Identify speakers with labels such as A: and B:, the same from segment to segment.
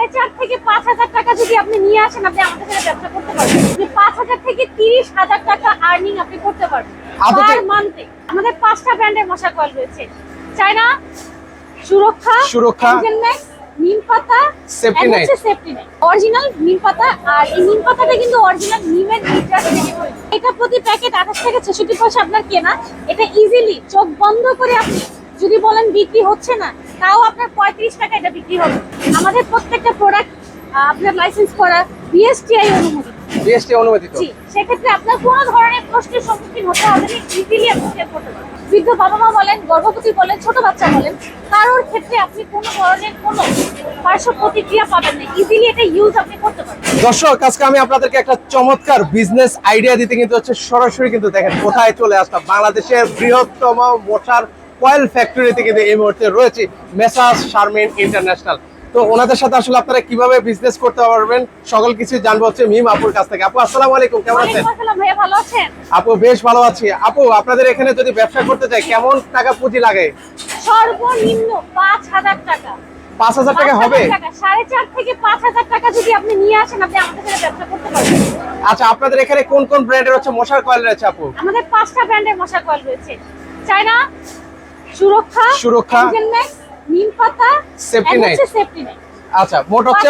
A: সাড়ে চার থেকে পাঁচ হাজার টাকা যদি আপনি নিয়ে আসেন আপনি আমাদের সাথে ব্যবসা করতে পারবেন। আপনি পাঁচ হাজার থেকে তিরিশ হাজার টাকা আর্নিং আপনি করতে পারবেন। পার মান্থে আমাদের পাঁচটা ব্র্যান্ডের মশা কয়েল রয়েছে। চায়না সুরক্ষা নিম পাতা সেফটি অরিজিনাল নিম পাতা আর এই নিম পাতাটা কিন্তু অরিজিনাল নিমের নিটটা থেকে এটা প্রতি প্যাকেট আঠাশ থেকে ছেষট্টি পয়সা আপনার কেনা। এটা ইজিলি চোখ বন্ধ করে আপনি যদি বলেন বিক্রি হচ্ছে না তাও আপনার পঁয়ত্রিশ টাকা এটা বিক্রি হবে। আমাদের প্রত্যেকটা প্রোডাক্ট আপনার লাইসেন্স করা বিএসটিআই অনুমোদিত।
B: জিএসটি অনুমোদিত।
A: জি সেক্ষেত্রে আপনার কোনো ধরনের প্রশ্নের সম্মুখীন হতে হবে না ইজিলি আপনি সেভ করতে পারবেন। বৃদ্ধ বাবা মা বলেন গর্ভবতী বলেন ছোট বাচ্চা বলেন কারোর ক্ষেত্রে আপনি কোনো ধরনের কোনো পার্শ্ব প্রতিক্রিয়া পাবেন না ইজিলি এটা ইউজ আপনি করতে পারবেন।
B: দর্শক আজকে আমি আপনাদেরকে একটা চমৎকার বিজনেস আইডিয়া দিতে কিন্তু হচ্ছে সরাসরি কিন্তু দেখেন কোথায় চলে আসলাম? বাংলাদেশের বৃহত্তম মশার কয়েল ফ্যাক্টরিতে কিন্তু এই মুহূর্তে রয়েছে মেসাস শারমিন ইন্টারন্যাশনাল। তো ওনাদের সাথে আসলে আপনারা কীভাবে বিজনেস করতে পারবেন সকল কিছু জানব হচ্ছে মিম আপুর কাছ থেকে। আপু আসসালামু আলাইকুম কেমন আছেন? আপু বেশ ভালো আছি। আপু আপনাদের এখানে যদি ব্যবসা করতে চাই কেমন টাকা পুঁজি লাগে?
A: সর্বনিম্ন পাঁচ হাজার টাকা।
B: পাঁচ হাজার টাকা হবে?
A: টাকা সাড়ে চার থেকে পাঁচ হাজার টাকা যদি আপনি নিয়ে আসেন আপনি আমাদের সাথে ব্যবসা করতে পারবেন।
B: আচ্ছা আপনাদের এখানে কোন কোন ব্র্যান্ডের হচ্ছে মশার কয়েল রয়েছে আপু?
A: আমাদের পাঁচটা ব্র্যান্ডের মশা কয়েল রয়েছে। চায়না সুরক্ষা
B: সুরক্ষা,
A: নিম পাতা সেফটি নেট
B: আচ্ছা মোট হচ্ছে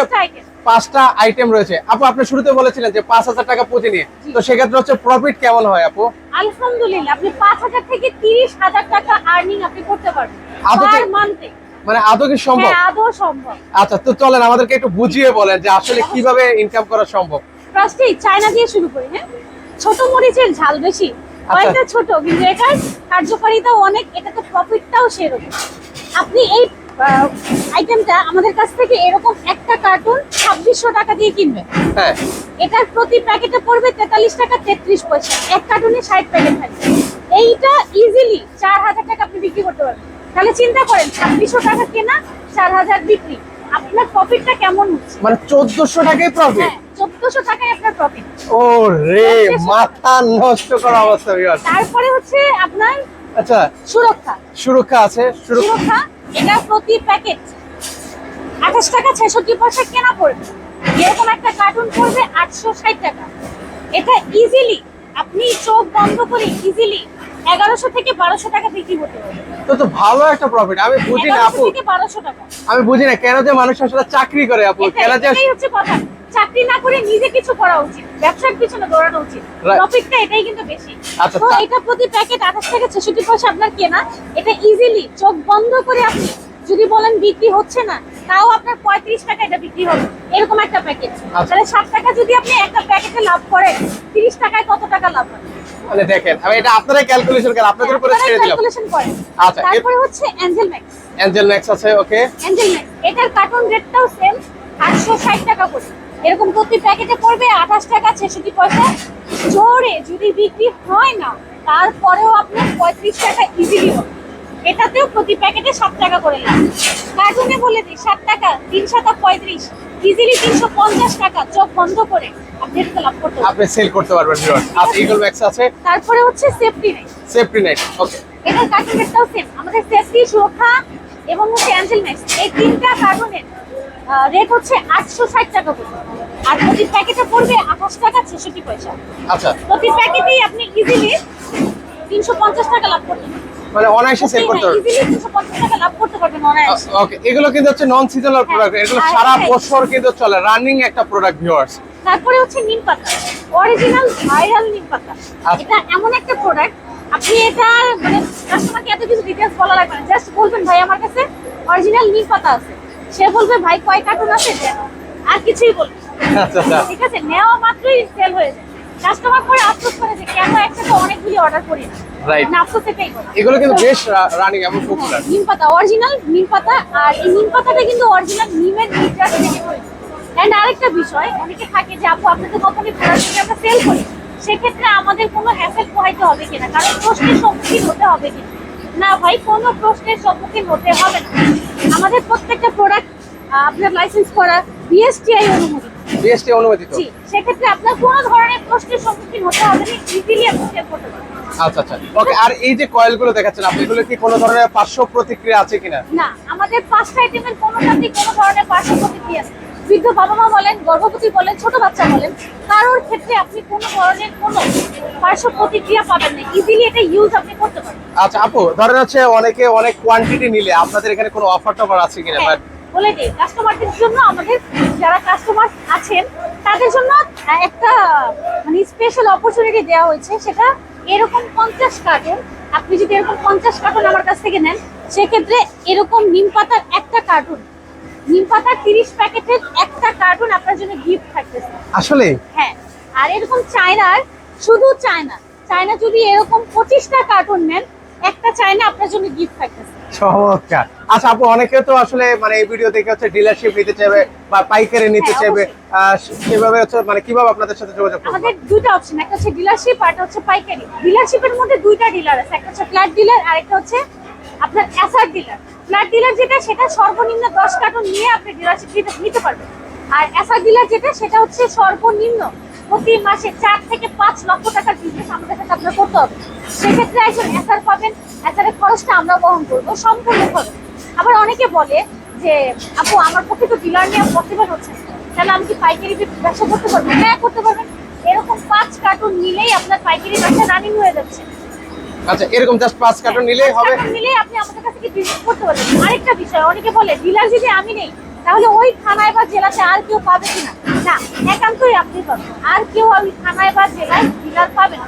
A: পাঁচটা
B: আইটেম রয়েছে। আপু আপনি শুরুতে বলেছিলেন যে পাঁচ হাজার টাকা পুঁজি নিয়ে। তো সেক্ষেত্রে হচ্ছে প্রফিট কেমন হয় আপু?
A: আলহামদুলিল্লাহ আপনি পাঁচ হাজার থেকে তিরিশ হাজার টাকা আর্নিং আপনি করতে পারবেন।
B: আদতে-
A: পার মান্থে
B: মানে আদৌ কি সম্ভব?
A: হ্যাঁ আদৌ সম্ভব।
B: আচ্ছা তো চলেন আমাদেরকে একটু বুঝিয়ে বলেন যে আসলে কীভাবে ইনকাম করা সম্ভব।
A: ফার্স্টেই চায়না দিয়ে শুরু করি হ্যাঁ? ছোট মরিচের ঝাল বেশি। কয়েকটা ছোট কিন্তু এটার কার্যকারিতাও অনেক এটাতে প্রফিটটাও সেরকম। আপনি এই আইটেমটা আমাদের কাছ থেকে এরকম একটা কার্টুন ছাব্বিশশো টাকা দিয়ে কিনবেন।
B: হ্যাঁ।
A: এটার প্রতি প্যাকেটে পড়বে তেতাল্লিশ টাকা তেত্রিশ পয়সা। এক কার্টুনে ষাট প্যাকেট থাকবে। এইটা ইজিলি চার হাজার টাকা আপনি বিক্রি করতে পারবেন। তাহলে চিন্তা করেন ছাব্বিশশো টাকা কেনা চার হাজার বিক্রি। আপনার প্রফিটটা কেমন হচ্ছে?
B: মানে চোদ্দশো টাকাই প্রফিট
A: হ্যাঁ চোদ্দশো টাকায় আপনার প্রফিট
B: ও রে মাথা নষ্ট করা অবস্থা
A: তারপরে হচ্ছে আপনার
B: আচ্ছা
A: সুরক্ষা।
B: সুরক্ষা আছে সুরক্ষা।
A: এটা প্রতি প্যাকেট আঠাশ টাকা ছেষট্টি পয়সা কেনা পড়বে। এরকম একটা কার্টুন পড়বে আটশো ষাট টাকা। এটা ইজিলি আপনি চোখ বন্ধ করে ইজিলি এগারোশো থেকে বারোশো টাকা বিক্রি করতে পারবেন।
B: তো তো ভালো একটা প্রফিট আমি বুঝি না আপু।
A: বারোশো টাকা।
B: আমি বুঝি না কেন যে মানুষ আসলে চাকরি করে আপু? কেন যে
A: হচ্ছে কথা। চাকরি না করে নিজে কিছু করা উচিত ব্যবসার পিছনে দৌড়ানো উচিত. প্রফিটটা এটাই কিন্তু বেশি।
B: আচ্ছা,
A: তো এটা প্রতি প্যাকেট আঠাশ থেকে ছেষট্টি পয়সা আপনার কেনা এটা ইজিলি চোখ বন্ধ করে আপনি যদি বলেন বিক্রি হচ্ছে না তাও আপনার পঁয়ত্রিশ টাকা এটা বিক্রি হবে। এরকম একটা প্যাকেট
B: আচ্ছা।
A: তাহলে ষাট টাকা যদি আপনি একটা প্যাকেটে লাভ করেন তিরিশ টাকায় কত টাকা লাভ
B: মানে দেখেন আমি এটা আপনারাই ক্যালকুলেশন করেন আপনাদের উপরে ছেড়ে দিলাম।
A: ক্যালকুলেশন করেন।
B: আচ্ছা,
A: তারপরে হচ্ছে অ্যাঞ্জেল ম্যাক্স
B: অ্যাঞ্জেল ম্যাক্স আছে ওকে
A: অ্যাঞ্জেল ম্যাক্স এটার কার্টুন রেটটাও সেম আটশো ষাট টাকা করে। এরকম প্রতি প্যাকেটে পড়বে আঠাশ টাকা ছেষট্টি পয়সা। জোরে যদি বিক্রি হয় না তারপরেও আপনার পঁয়ত্রিশ টাকা ইজিলি হবে এটাতেও প্রতি প্যাকেটে সাত টাকা করে লাভ কার্টুনে বলে দিই সাত টাকা তিন সাতা পঁয়ত্রিশ। ইজিলি তিনশো পঞ্চাশ টাকা চোখ বন্ধ করে আপনি লাভ করতে
B: আপনি সেল করতে পারবেন আচ্ছা ইগল ম্যাক্স আছে?
A: তারপরে হচ্ছে সেফটি
B: সেফটি নেট ওকে
A: এটার কার্টুন রেটটাও সেম আমাদের সেফটি সুরক্ষা এবং হচ্ছে অ্যাঞ্জেল ম্যাক্স এই তিনটা কার্টুনের রেট হচ্ছে আটশো ষাট টাকা করে। আর প্রতি প্যাকেটে পড়বে আঠাশ টাকা ছেষট্টি পয়সা।
B: আচ্ছা।
A: প্রতি প্যাকেটেই আপনি ইজিলি তিনশো পঞ্চাশ টাকা লাভ করতে পারবেন।
B: মানে অনায়াসে সেল করতে পারবেন।
A: ইজিলি তিনশো পঞ্চাশ টাকা লাভ করতে পারবেন অনায়াসে।
B: ওকে এগুলো কিন্তু হচ্ছে নন সিজনাল প্রোডাক্ট এগুলো
A: হ্যাঁ,
B: সারা
A: হ্যাঁ।
B: বছর কিন্তু চলে রানিং একটা প্রোডাক্ট ভিউয়ার্স
A: তারপরে হচ্ছে নিম পাতা অরিজিনাল ভাইরাল নিম পাতা।
B: আচ্ছা।
A: এটা এমন একটা প্রোডাক্ট আপনি এটা মানে কাস্টমারকে এত কিছু ডিটেলস বলা লাগবে না। জাস্ট বলবেন ভাই আমার কাছে অরিজিনাল নিম পাতা আছে। সে বলবে ভাই কয় কার্টুন আছে? আর কিছুই বলবে।
B: আচ্ছা আচ্ছা।
A: ঠিক আছে নেওয়া মাত্রই সেল হয়ে যায় কাস্টমার পরে আফসোস করে যে কেন একসাথে অনেকগুলি অর্ডার করি না?
B: Right.
A: না আফসোস এটাই করে
B: এগুলো কিন্তু বেশ রানিং এবং পপুলার
A: নিম পাতা অরিজিনাল নিম পাতা আর এই নিম পাতাটা কিন্তু অরিজিনাল নিমের থেকে এন্ড আরেকটা বিষয় অনেকে থাকে যে আপু আপনাদের কোম্পানি প্রোডাক্ট আমরা সেল করি সেক্ষেত্রে আমাদের কোনো হ্যাসেল পোহাইতে হবে কিনা? কারণ প্রশ্নের সম্মুখীন হতে হবে কিনা? না ভাই কোনো প্রশ্নের সম্মুখীন হতে হবে না। আমাদের প্রত্যেকটা প্রোডাক্ট আপনার লাইসেন্স করা বিএসটিআই অনুমোদিত।
B: জিএসটি অনুমোদিত।
A: জি সেক্ষেত্রে আপনার কোনো ধরনের প্রশ্নের সম্মুখীন হতে হবে না ইজিলি আপনি করতে পারবেন।
B: আচ্ছা আচ্ছা। ওকে আর এই যে কয়েলগুলো দেখাচ্ছেন আপনি এগুলো কি কোনো ধরনের পার্শ্ব প্রতিক্রিয়া আছে কিনা?
A: না আমাদের পাঁচটা আইটেমের কোনোটাতেই কোনো ধরনের পার্শ্ব প্রতিক্রিয়া বৃদ্ধ বাবা মা বলেন গর্ভবতী বলেন ছোট বাচ্চা বলেন কারোর ক্ষেত্রে আপনি কোনো ধরনের কোনো পার্শ্ব প্রতিক্রিয়া পাবেন না। ইজিলি এটা ইউজ আপনি করতে পারেন।
B: আচ্ছা আপু ধরেন হচ্ছে অনেকে অনেক কোয়ান্টিটি নিলে আপনাদের এখানে কোনো অফার টফার আছে কিনা?
A: হ্যাঁ,
B: বা
A: বলে দিই কাস্টমারদের জন্য আমাদের যারা কাস্টমার আছেন তাদের জন্য একটা মানে স্পেশাল অপরচুনিটি দেওয়া হয়েছে। সেটা এরকম পঞ্চাশ কার্টুন আপনি যদি এরকম পঞ্চাশ কার্টুন আমার কাছ থেকে নেন সেক্ষেত্রে এরকম নিম পাতার একটা কার্টুন নিম পাতার তিরিশ প্যাকেটের একটা কার্টুন আপনার জন্য গিফট থাকতেছে।
B: আসলে?
A: হ্যাঁ আর এরকম চায়নার শুধু চায়না চায়না যদি এরকম পঁচিশটা কার্টুন নেন একটা চায়না আপনার জন্য গিফট থাকতেছে।
B: চমৎকার। আচ্ছা আপু অনেকে তো আসলে মানে এই ভিডিও দেখে হচ্ছে ডিলারশিপ নিতে চাইবে বা পাইকারি নিতে
A: হ্যাঁ,
B: চাইবে আহ, সেভাবে হচ্ছে মানে কীভাবে আপনাদের সাথে যোগাযোগ করবে?
A: আমাদের দুইটা অপশন একটা হচ্ছে ডিলারশিপ আর একটা হচ্ছে পাইকারি। ডিলারশিপের মধ্যে দুইটা ডিলার আছে একটা হচ্ছে ফ্ল্যাট ডিলার আর একটা হচ্ছে আপনার অ্যাসার ডিলার ফ্ল্যাট ডিলার যেটা, সেটা সর্বনিম্ন দশ কার্টন নিয়ে আপনি ডিলারশিপ নিতে পারবেন। আর অ্যাসার ডিলার যেটা, সেটা হচ্ছে সর্বনিম্ন প্রতি মাসে চার থেকে পাঁচ লক্ষ টাকার বিজনেস আমাদের সাথে আপনার করতে হবে। সেক্ষেত্রে একজন অ্যাসার পাবেন। অ্যাসারের খরচটা আমরা বহন করব, সম্পূর্ণ খরচ। আবার অনেকে বলে যে, আপু, আমার পক্ষে তো ডিলার নেওয়া পসিবল হচ্ছে তাহলে আমি কি পাইকারি ব্যবসা করতে পারব? হ্যাঁ করতে পারবেন। এরকম পাঁচ কার্টুন নিলেই আপনার পাইকারি ব্যবসা রানিং হয়ে যাচ্ছে।
B: আচ্ছা এরকম জাস্ট পাঁচ কার্টন নিলেই হবে।
A: নিলেই আপনি আমাদের কাছ থেকে বিজনেস করতে পারবেন। আরেকটা বিষয় অনেকে বলে ডিলার যদি আমি নেই তাহলে ওই থানায় বা জেলাতে আর কেউ পাবে কিনা? না একান্তই আপনি পাবেন। আর কেউ ওই থানায় বা জেলায় ডিলার পাবে না।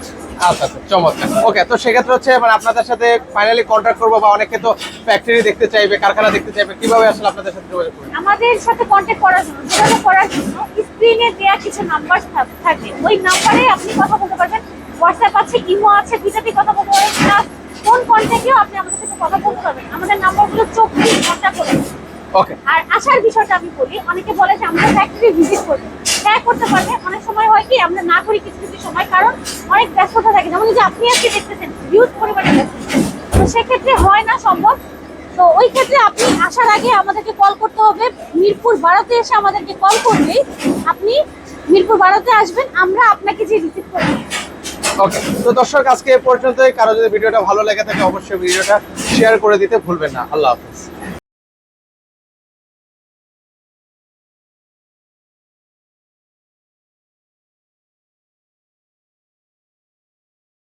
B: আচ্ছা আচ্ছা চমৎকার। ওকে তো সেক্ষেত্রে হচ্ছে মানে আপনাদের সাথে ফাইনালি কন্ট্যাক্ট করব বা অনেকে তো ফ্যাক্টরি দেখতে চাইবে কারখানা দেখতে চাইবে কীভাবে আসলে আপনাদের সাথে যোগাযোগ করবে?
A: আমাদের সাথে কন্ট্যাক্ট করার জন্য যোগাযোগ করার জন্য স্ক্রিনে দেওয়া কিছু নাম্বার থাকবে ওই নাম্বারে আপনি কথা বলতে পারবেন। হোয়াটসঅ্যাপ আছে ইমো আছে বিজেপি কথা বলতে পারবেন প্লাস ফোন কন্ট্যাক্টেও আপনি আমাদের সাথে কথা বলতে পারবেন। আমাদের নাম্বারগুলো চব্বিশ ঘণ্টা করে
B: ওকে
A: আর আসার বিষয়টা আমি বলি অনেকে বলে যে আমরা ফ্যাক্টরি ভিজিট করব। হ্যাঁ করতে পারবে অনেক সময় হয় কি আমরা না করি কিছু কিছু সময় কারণ অনেক ব্যস্ততা থাকে। যেমন যে আপনি আজকে দেখতেছেন হিউজ পরিমাণে তো সেক্ষেত্রে হয় না সম্ভব। তো ওই ক্ষেত্রে আপনি আসার আগে আমাদেরকে কল করতে হবে। মিরপুর বারোতে এসে আমাদেরকে কল করলেই আপনি মিরপুর বারোতে আসবেন। আমরা আপনাকে যে রিসিভ করে নিয়ে আসব।
B: তো দর্শক, আজকে এ পর্যন্তই। কারও যদি ভিডিওটা ভালো লেগে থাকে, অবশ্যই ভিডিওটা শেয়ার করে দিতে ভুলবেন না। আল্লাহ হাফিজ।